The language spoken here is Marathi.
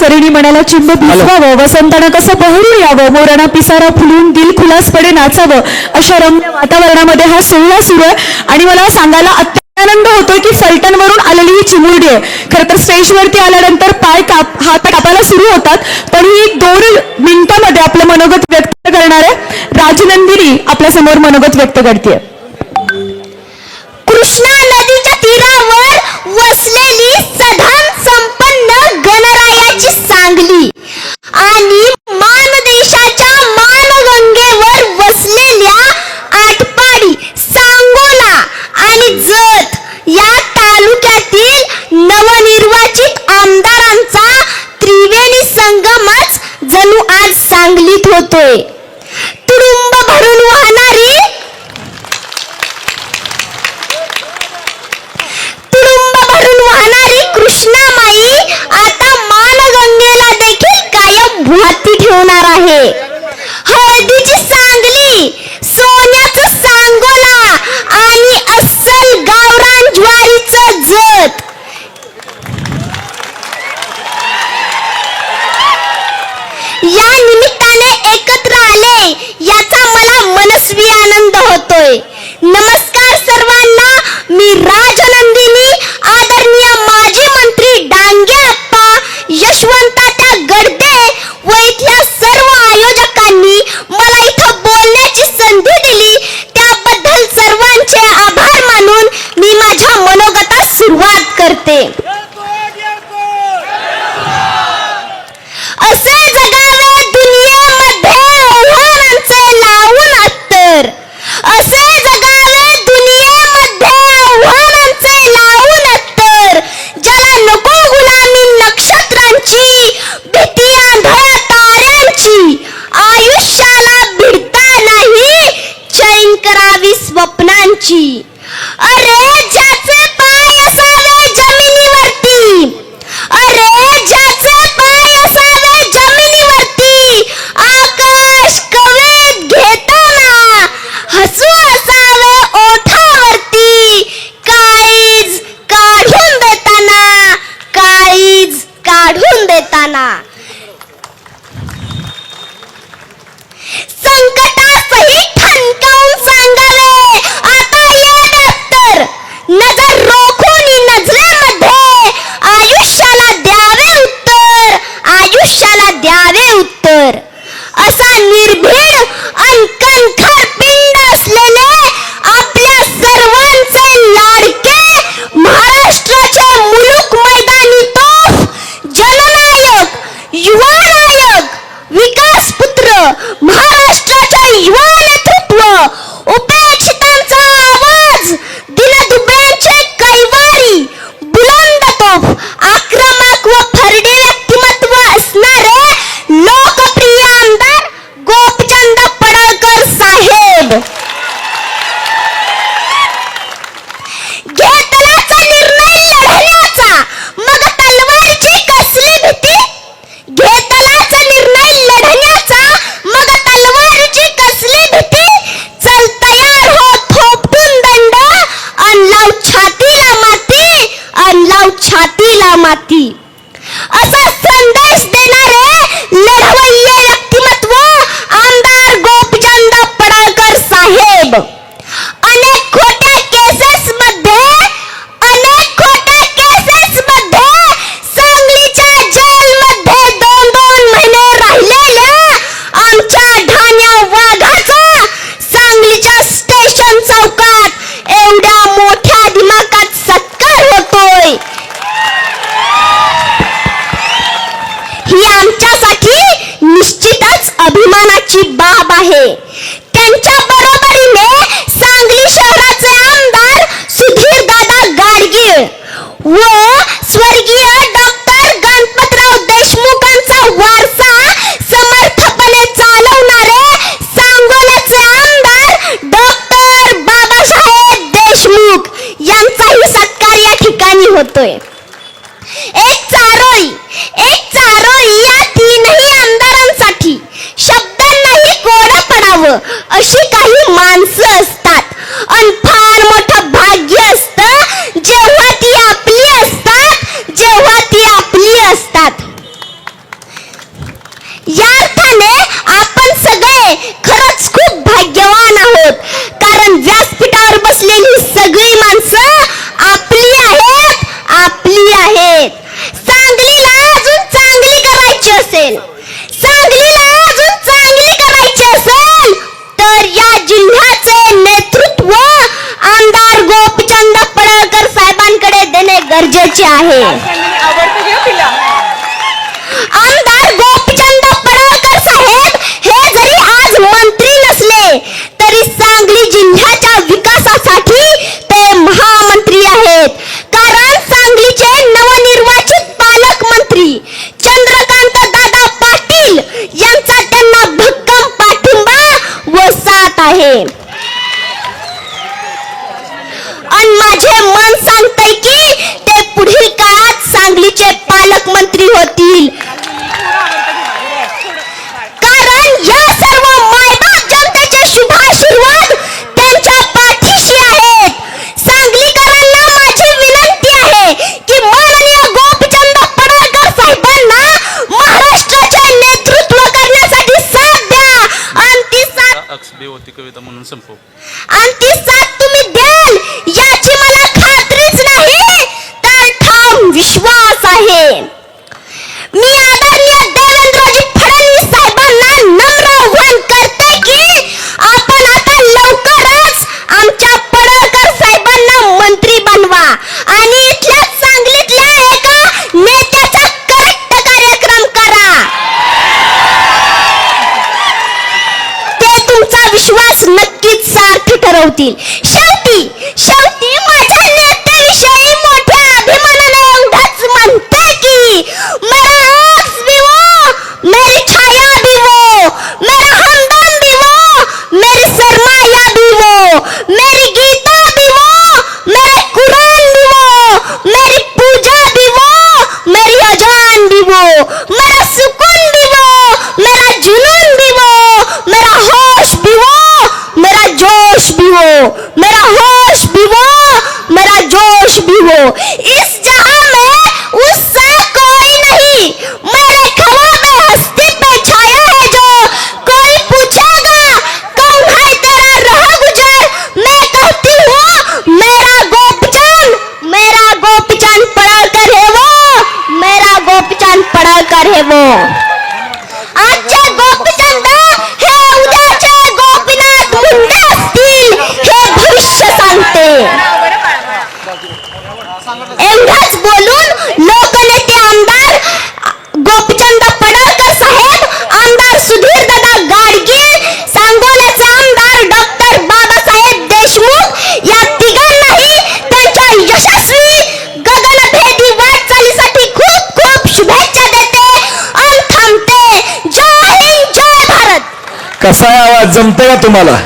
चरणी मनाला चिंब पिसवावं वसंताना कसं बहरू यावं? मोराना पिसारा फुलून दिल खुलासपणे नाचावं. अशा रम्य वातावरणामध्ये हा सोहळा सुरू आहे. आणि मला सांगायला अत्यानंद होतोय की फलटणवरून आलेली ही चिमुरडी आहे. खरं तर स्टेजवरती आल्यानंतर पाय काप हात कापायला सुरू होतात. पण ही दोन मिनिटांमध्ये आपलं मनोगत व्यक्त करणार आहे राजनंदिनी आपल्यासमोर मनोगत व्यक्त करते होतोय. तुडुंब भरून वाहणारी तुडुंब भरून वाहणारी कृष्णामाई आता मानगंगेला देखील कायम भुवाती ठेवणार आहे. हळदीची बावीस स्वप्नांची व स्वर्गीय डॉक्टर गणपतराव देशमुखांचा वारसा समर्थपणे चालवणारे सांगोल्याचे आमदार डॉक्टर बाबासाहेब देशमुख यांचाही सत्कार या ठिकाणी होतोय. एक चारोळी एक चारोळी या तीनही आमदारांसाठी शब्दांनाही कोडं पडावं अशी काही माणसं असतात. अल्फा गरजेचे आहे. विश्वास नक्कीच सार्थ ठरवतील. असा आवाज जमतो का तुम्हाला?